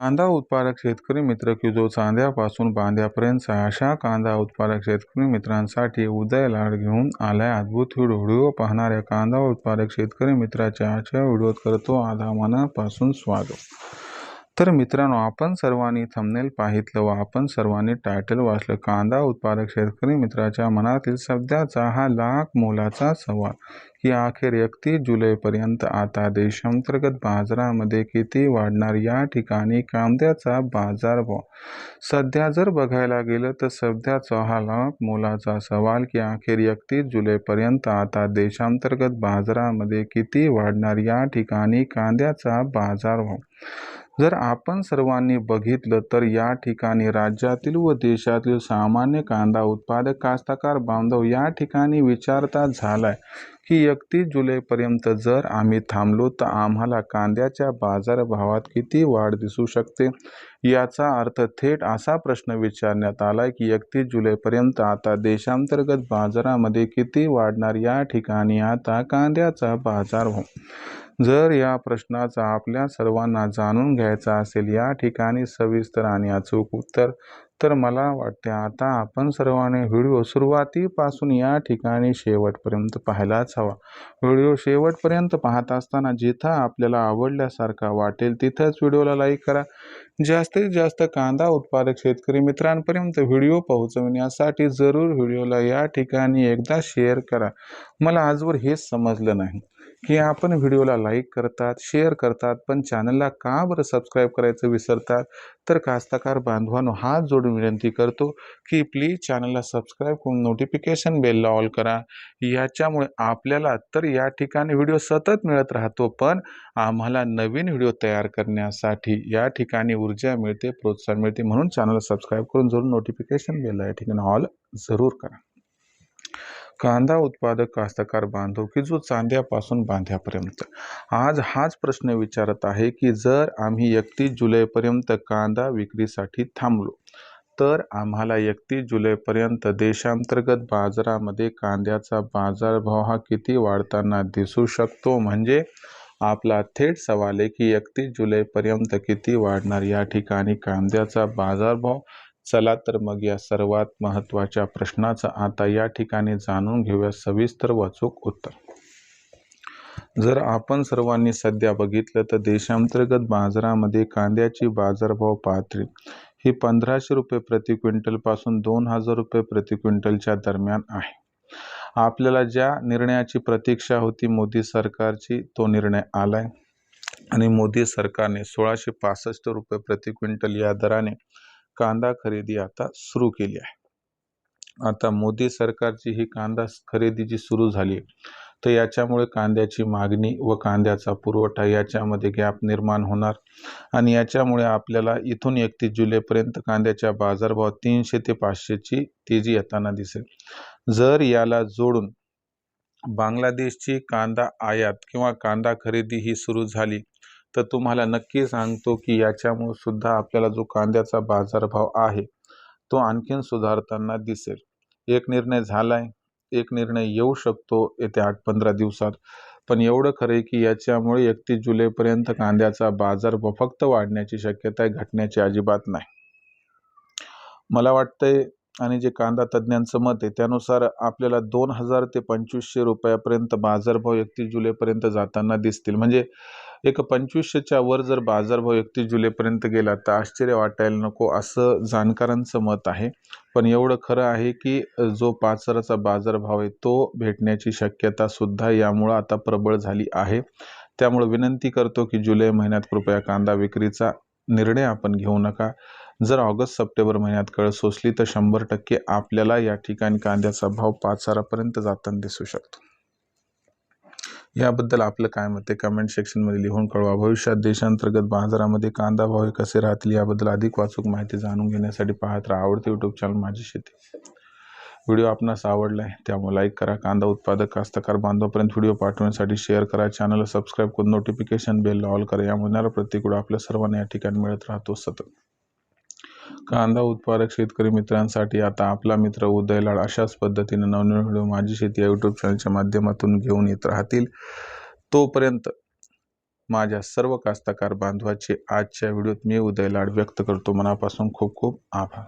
कांदा उत्पादक शेतकरी मित्र की जो चांद्यापासून बांध्यापर्यंत अशा कांदा उत्पादक शेतकरी मित्रांसाठी उदय लाड घेऊन आलाय. अद्भुत व्हिडिओ व्हिडिओ पाहणाऱ्या कांदा उत्पादक शेतकरी मित्राच्या आजच्या व्हिडिओत करतो आधा मनापासून स्वागत. तर मित्रांनो आपण सर्वांनी थंबनेल पाहितलं व आपण सर्वांनी टायटल वाचलं. कांदा उत्पादक शेतकरी मित्राच्या मनातील सध्याचा हा लाख मोलाचा सवाल. की अखेर एकतीस जुलैपर्यंत आता देशांतर्गत बाजारामध्ये किती वाढणार या ठिकाणी कांद्याचा बाजारभाव सध्या जर बघायला गेलं तर सध्याचा हा लाख मोलाचा सवाल की अखेर एकतीस जुलैपर्यंत आता देशांतर्गत बाजारामध्ये किती वाढणार या ठिकाणी कांद्याचा बाजारभाव जर आपण सर्वांनी बघितलं तर या ठिकाणी राज्यातील व देशातील सामान्य कांदा उत्पादक कास्तकार बांधव या ठिकाणी विचारता झालाय की एकतीस जुलैपर्यंत जर आम्ही थांबलो तर आम्हाला कांद्याच्या बाजारभावात किती वाढ दिसू शकते? याचा अर्थ थेट असा प्रश्न विचारण्यात आलाय की एकतीस जुलैपर्यंत आता देशांतर्गत बाजारामध्ये किती वाढणार या ठिकाणी आता कांद्याचा बाजारभाव हो जर या प्रश्नाचा आपल्या सर्वांना जाणून घ्यायचा असेल या ठिकाणी सविस्तर आणि अचूक उत्तर तर मला वाटते आता आपण सर्वांनी व्हिडिओ सुरुवातीपासून या ठिकाणी शेवटपर्यंत पाहायलाच हवा. व्हिडिओ शेवटपर्यंत पाहत असताना जिथं आपल्याला आवडल्यासारखा वाटेल तिथंच व्हिडिओला लाईक करा. जास्तीत जास्त कांदा उत्पादक शेतकरी मित्रांपर्यंत व्हिडिओ पोहोचविण्यासाठी जरूर व्हिडिओला या ठिकाणी एकदा शेअर करा. मला आजवर हेच समजलं नाही. की आपण व्हिडिओला लाईक करतात शेअर करतात पण चॅनलला का बरं सबस्क्राईब करायचं विसरतात? तर कास्तकार बांधवांनो हात जोडून विनंती करतो की प्लीज चॅनलला सबस्क्राईब करून नोटिफिकेशन बेलला ऑल करा. याच्यामुळे आपल्याला तर या ठिकाणी व्हिडिओ सतत मिळत राहतो पण आम्हाला नवीन व्हिडिओ तयार करण्यासाठी या ठिकाणी ऊर्जा मिळते प्रोत्साहन मिळते म्हणून चॅनलला सबस्क्राईब करून जरूर नोटिफिकेशन बेलला या ठिकाणी ऑल जरूर करा. कांदा उत्पादक कास्तकार बांधव की जो चांद्यापासून बांध्यापर्यंत? आज हाच प्रश्न विचारत आहे की जर आम्ही एकतीस जुलैपर्यंत कांदा विक्रीसाठी थांबलो तर आम्हाला एकतीस जुलैपर्यंत देशांतर्गत बाजारामध्ये कांद्याचा बाजारभाव हा किती वाढताना दिसू शकतो? म्हणजे आपला थेट सवाल आहे की एकतीस जुलैपर्यंत किती वाढणार? या ठिकाणी कांद्याचा बाजारभाव चला तर मग या सर्वात महत्त्वाच्या प्रश्नाचं आता या ठिकाणी जाणून घेऊया सविस्तर वाचूक उत्तर. जर आपण सर्वांनी सध्या बघितलं तर देशांतर्गत बाजारामध्ये कांद्याची बाजारभाव पातळी ही पंधराशे रुपये प्रति क्विंटलपासून दोन हजार रुपये प्रति क्विंटलच्या दरम्यान आहे. आपल्याला ज्या निर्णयाची प्रतीक्षा होती मोदी सरकारची तो निर्णय आलाय. आणि मोदी सरकारने सोळाशे पासष्ट रुपये प्रति क्विंटल या दराने कांदा खरेदी आता सुरू केली आहे. आता मोदी सरकारची ही कांदा खरेदी जी सुरू झाली तर याच्यामुळे कांद्याची मागणी व कांद्याचा पुरवठा याच्यामध्ये गॅप निर्माण होणार आणि याच्यामुळे आपल्याला इथून एकतीस जुलैपर्यंत कांद्याच्या बाजारभाव तीनशे ते पाचशेची तेजी येताना दिसेल. जर याला जोडून बांगलादेशची कांदा आयात किंवा कांदा खरेदी ही सुरू झाली तर तुम्हाला नक्की सांगतो की याच्यामुळे सुद्धा आपल्याला जो कांद्याचा बाजारभाव आहे तो आणखीन सुधारताना दिसेल. एक निर्णय झाला आहे एक निर्णय येऊ शकतो येत्या आठ पंधरा दिवसात. पण एवढं खरं आहे की याच्यामुळे एकतीस जुलैपर्यंत कांद्याचा बाजारभाव फक्त वाढण्याची शक्यता आहे घटण्याची अजिबात नाही. मला वाटतंय आणि जे कांदा तज्ज्ञांचं मत आहे त्यानुसार आपल्याला दोन हजार ते पंचवीसशे रुपयापर्यंत बाजारभाव एकतीस जुलैपर्यंत जाताना दिसतील. म्हणजे एक पंचवीसशेच्या वर जर बाजारभाव एकतीस जुलैपर्यंत गेला तर आश्चर्य वाटायला नको असं जाणकारांचं मत आहे. पण एवढं खरं आहे की जो पाच हजाराचा बाजारभाव आहे तो भेटण्याची शक्यता सुद्धा यामुळं आता प्रबळ झाली आहे. त्यामुळं विनंती करतो की जुलै महिन्यात कृपया कांदा विक्रीचा निर्णय आपण घेऊ नका. जर ऑगस्ट सप्टेंबर महिन्यात कळ सोसली तर शंभर टक्के आपल्याला या ठिकाणी कांद्याचा भाव पाच हजारापर्यंत जाताना दिसू शकतो. याबद्दल आपलं काय मत आहे? कमेंट सेक्शनमध्ये लिहून कळवा. भविष्यात देशांतर्गत बाजारामध्ये कांदा भाव हे कसे राहतील याबद्दल अधिक वाचूक माहिती जाणून घेण्यासाठी पाहत राहा. आवडते यूट्यूब चॅनल माझी शेती. व्हिडिओ आपणास आवडला आहे त्यामुळे लाईक करा. कांदा उत्पादक कास्तकार बांधवापर्यंत व्हिडिओ पाठवण्यासाठी शेअर करा. चॅनलला सबस्क्राईब करून नोटिफिकेशन बेल ऑल करा. यामुळे प्रत्येक व्हिडिओ आपल्या सर्वांना या ठिकाणी मिळत राहतो सतत. कांदा उत्पादक शेतकरी मित्रांसाठी आता आपला मित्र उदयलाड अशाच पद्धतीने नवनवीन व्हिडिओ माझी शेती या यूट्यूब चॅनलच्या माध्यमातून घेऊन येत राहतील. तोपर्यंत माझ्या सर्व कास्तकार बांधवाचे आजच्या व्हिडिओत मी उदय लाड व्यक्त करतो. मनापासून खूप खूप आभार.